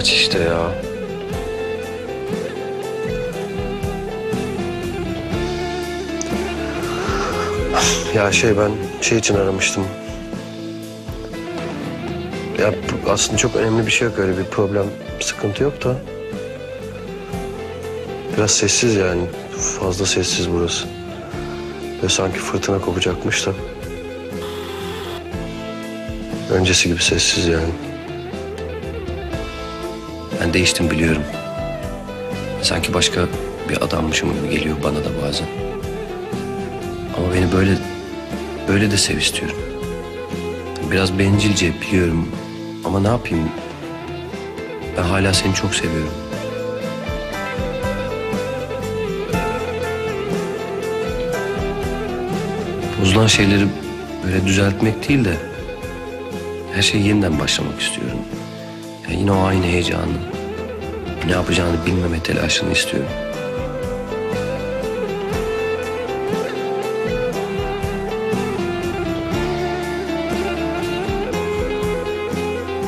aç işte ya. Ya şey ben şey için aramıştım. Ya aslında çok önemli bir şey yok öyle bir problem, sıkıntı yok da. Biraz sessiz yani. Fazla sessiz burası. Ve sanki fırtına kopacakmış da. Öncesi gibi sessiz yani. Ben değiştim biliyorum. Sanki başka bir adammışım gibi geliyor bana da bazen. Ama beni böyle böyle de sev istiyorum. Biraz bencilce biliyorum ama ne yapayım? Ben hala seni çok seviyorum. Bozulan şeyleri böyle düzeltmek değil de her şeyi yeniden başlamak istiyorum. Yani yine o aynı heyecanı, ne yapacağını bilmeme telaşını istiyorum.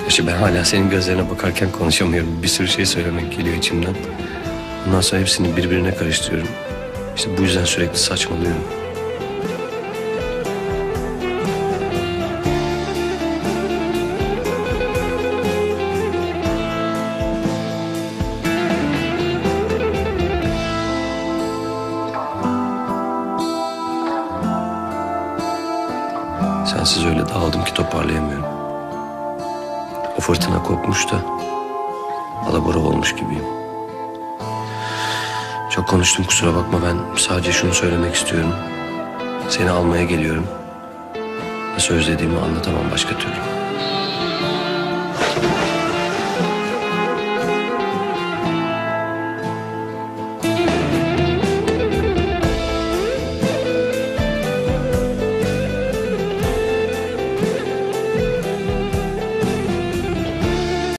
İşte ben hala senin gözlerine bakarken konuşamıyorum. Bir sürü şey söylemek geliyor içimden. Ondan sonra hepsini birbirine karıştırıyorum. İşte bu yüzden sürekli saçmalıyorum. Sensiz öyle dağıldım ki toparlayamıyorum. O fırtına kopmuş da alabora olmuş gibiyim. Çok konuştum kusura bakma ben sadece şunu söylemek istiyorum. Seni almaya geliyorum. Nasıl özlediğimi anlatamam başka türlü.